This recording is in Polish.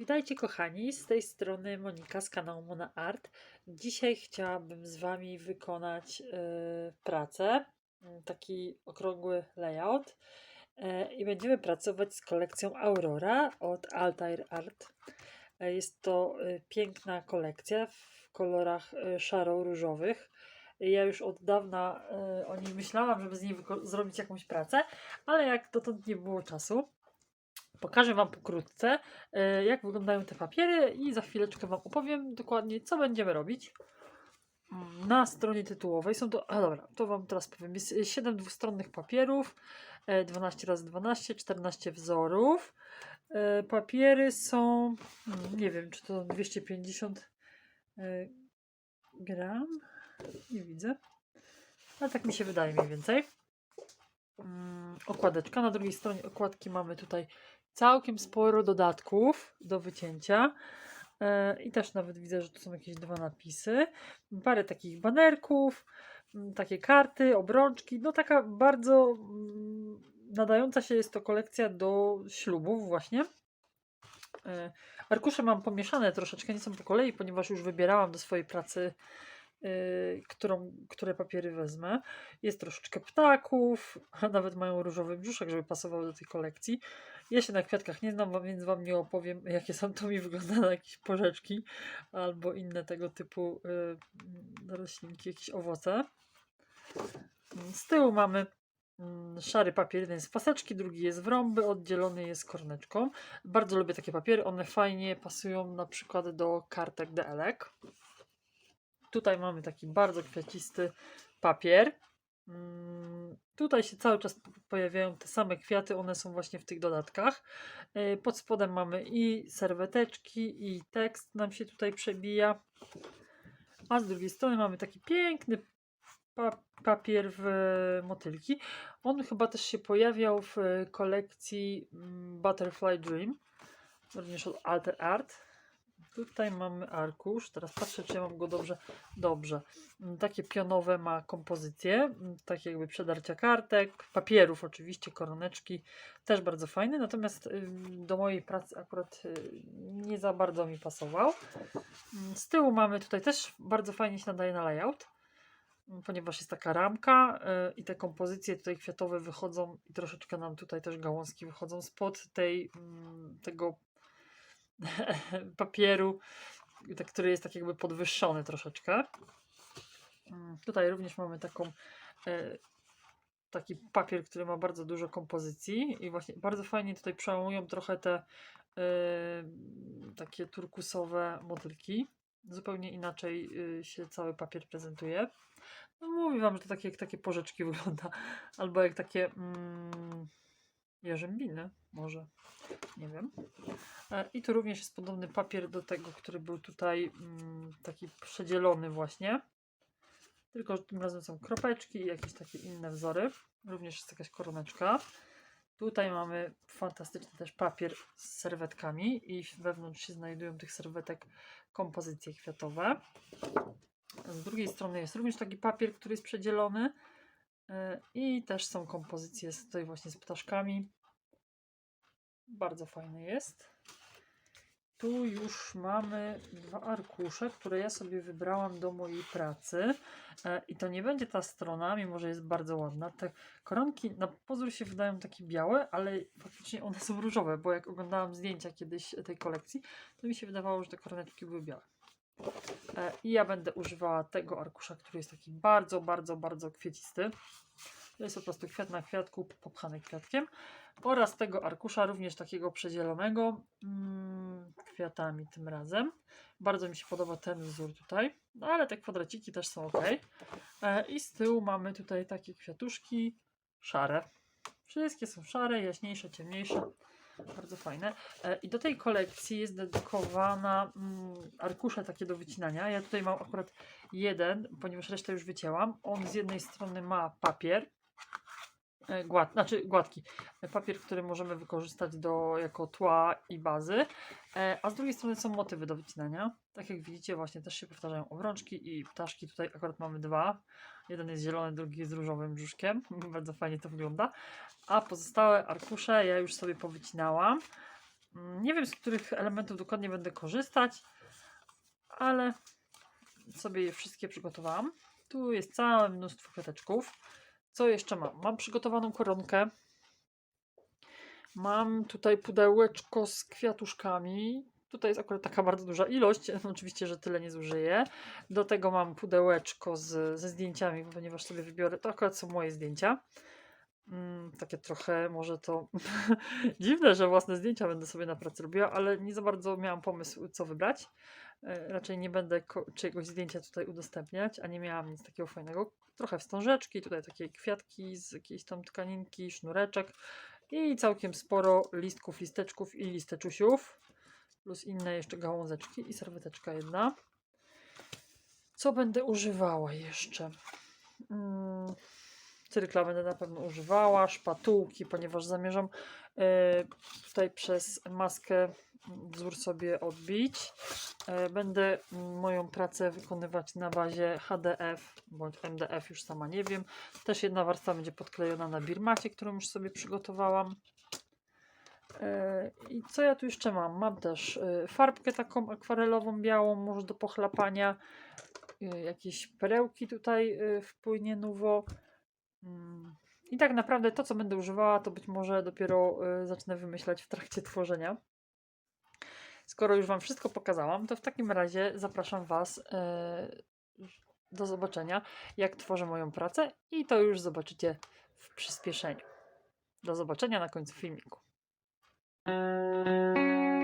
Witajcie kochani, z tej strony Monika z kanału Mona Art. Dzisiaj chciałabym z Wami wykonać e, pracę, m, taki okrągły layout e, i będziemy pracować z kolekcją Aurora od Altair Art. E, jest to piękna kolekcja w kolorach szaro-różowych. Ja już od dawna o niej myślałam, żeby z niej zrobić jakąś pracę, ale jak dotąd nie było czasu. Pokażę Wam pokrótce, e, jak wyglądają te papiery i za chwileczkę Wam opowiem dokładnie, co będziemy robić. Mm, Na stronie tytułowej są to, a dobra, to Wam teraz powiem, jest 7 dwustronnych papierów, e, 12 razy 12 14 wzorów. Papiery są, mm, nie wiem, czy to 250 e, gram, nie widzę, ale tak mi się wydaje mniej więcej. Mm, Okładeczka, na drugiej stronie okładki mamy tutaj całkiem sporo dodatków do wycięcia. E, I też nawet widzę, że tu są jakieś dwa napisy. Parę takich banerków, takie karty, obrączki. No taka bardzo mm, nadająca się jest to kolekcja do ślubów właśnie. E, Arkusze mam pomieszane troszeczkę, nie są po kolei, ponieważ już wybierałam do swojej pracy, którą, które papiery wezmę. Jest troszeczkę ptaków, a nawet mają różowy brzuszek, żeby pasował do tej kolekcji. Ja się na kwiatkach nie znam, więc Wam nie opowiem, jakie są. To mi wygląda na jakieś porzeczki albo inne tego typu y, roślinki, jakieś owoce. Z tyłu mamy mm, szary papier, jeden jest paseczki, drugi jest w rąby, oddzielony jest korneczką. Bardzo lubię takie papiery, one fajnie pasują na przykład do kartek DLek. Tutaj mamy taki bardzo kwiacisty papier. Mm, Tutaj się cały czas po- pojawiają te same kwiaty, one są właśnie w tych dodatkach. Yy, Pod spodem mamy i serweteczki, i tekst nam się tutaj przebija. A z drugiej strony mamy taki piękny pa papier w motylki. On chyba też się pojawiał w e, kolekcji mm, Butterfly Dream, również od Alter Art. Tutaj mamy arkusz. Teraz patrzę, czy ja mam go dobrze. Dobrze. Mm, Takie pionowe ma kompozycje, mm, takie jakby przedarcia kartek, papierów oczywiście, koroneczki. Też bardzo fajny, natomiast ym, do mojej pracy akurat y, nie za bardzo mi pasował. Mm, Z tyłu mamy tutaj też bardzo fajnie się nadaje na layout, ponieważ jest taka ramka y, i te kompozycje tutaj kwiatowe wychodzą i troszeczkę nam tutaj też gałązki wychodzą spod tej, tego papieru, tak, który jest tak jakby podwyższony troszeczkę. Mm, Tutaj również mamy taką e, taki papier, który ma bardzo dużo kompozycji i właśnie bardzo fajnie tutaj przełamują trochę te e, takie turkusowe motylki. Zupełnie inaczej y, się cały papier prezentuje. No mówię wam, że to takie, jak takie porzeczki wygląda. Albo jak takie mm, jarzębiny może. Nie wiem. E, I tu również jest podobny papier do tego, który był tutaj mm, taki przedzielony właśnie. Tylko, tym razem są kropeczki i jakieś takie inne wzory. Również jest jakaś koroneczka. Tutaj mamy fantastyczny też papier z serwetkami i wewnątrz się znajdują tych serwetek kompozycje kwiatowe. Z drugiej strony jest również taki papier, który jest przedzielony i też są kompozycje tutaj właśnie z ptaszkami. Bardzo fajny jest. Tu już mamy dwa arkusze, które ja sobie wybrałam do mojej pracy. E, I to nie będzie ta strona, mimo że jest bardzo ładna. Te koronki na pozór się wydają takie białe, ale faktycznie one są różowe, bo jak oglądałam zdjęcia kiedyś tej kolekcji, to mi się wydawało, że te koroneczki były białe. E, I ja będę używała tego arkusza, który jest taki bardzo, bardzo, bardzo kwiecisty. To jest po prostu kwiat na kwiatku popchany kwiatkiem. Oraz tego arkusza, również takiego przedzielonego, mm, kwiatami tym razem. Bardzo mi się podoba ten wzór tutaj, no ale te kwadraciki też są ok. E, I z tyłu mamy tutaj takie kwiatuszki szare. Wszystkie są szare, jaśniejsze, ciemniejsze. Bardzo fajne. E, I do tej kolekcji jest dedykowana mm, arkusze takie do wycinania. Ja tutaj mam akurat jeden, ponieważ resztę już wycięłam. On z jednej strony ma papier, e, gład, znaczy gładki, papier, który możemy wykorzystać do, jako tła i bazy, e, a z drugiej strony są motywy do wycinania. Tak jak widzicie, właśnie też się powtarzają obrączki i ptaszki. Tutaj akurat mamy dwa. Jeden jest zielony, drugi jest różowym brzuszkiem. Bardzo fajnie to wygląda. A pozostałe arkusze ja już sobie powycinałam. Mm, Nie wiem, z których elementów dokładnie będę korzystać, ale sobie je wszystkie przygotowałam. Tu jest całe mnóstwo kwiateczków. Co jeszcze mam? Mam przygotowaną koronkę. Mam tutaj pudełeczko z kwiatuszkami. Tutaj jest akurat taka bardzo duża ilość. Oczywiście, że tyle nie zużyję. Do tego mam pudełeczko z, ze zdjęciami, ponieważ sobie wybiorę. To akurat są moje zdjęcia. Mm, takie trochę może to dziwne, że własne zdjęcia będę sobie na pracy robiła, ale nie za bardzo miałam pomysł, co wybrać. E, Raczej nie będę czyjegoś zdjęcia tutaj udostępniać, a nie miałam nic takiego fajnego. Trochę wstążeczki, tutaj takie kwiatki z jakiejś tam tkaninki, sznureczek i całkiem sporo listków, listeczków i listeczusiów. Plus inne jeszcze gałązeczki i serweteczka jedna. Co będę używała jeszcze? Mm, cyrkla będę na pewno używała, szpatułki, ponieważ zamierzam e, tutaj przez maskę wzór sobie odbić. E, Będę moją pracę wykonywać na bazie HDF bądź MDF, już sama nie wiem. Też jedna warstwa będzie podklejona na birmacie, którą już sobie przygotowałam. E, I co ja tu jeszcze mam? Mam też e, farbkę taką akwarelową, białą, może do pochlapania. E, Jakieś perełki tutaj e, w płynie Nuvo. Mm. I tak naprawdę to, co będę używała, to być może dopiero zacznę wymyślać w trakcie tworzenia. Skoro już Wam wszystko pokazałam, to w takim razie zapraszam Was do zobaczenia, jak tworzę moją pracę i to już zobaczycie w przyspieszeniu. Do zobaczenia na końcu filmiku. Música